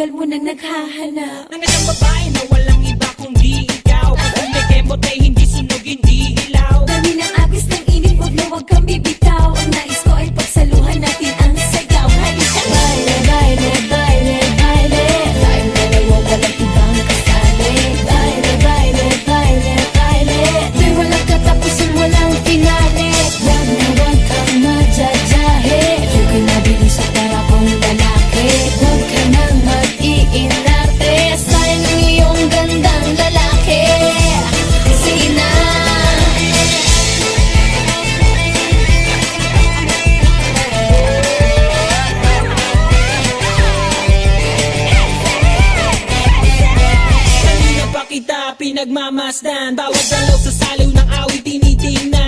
tagal mo nang naghahanap Ano yung babae mo? pinagmamasdan. Bawat galaw sa saliw ng awit tinitingnan.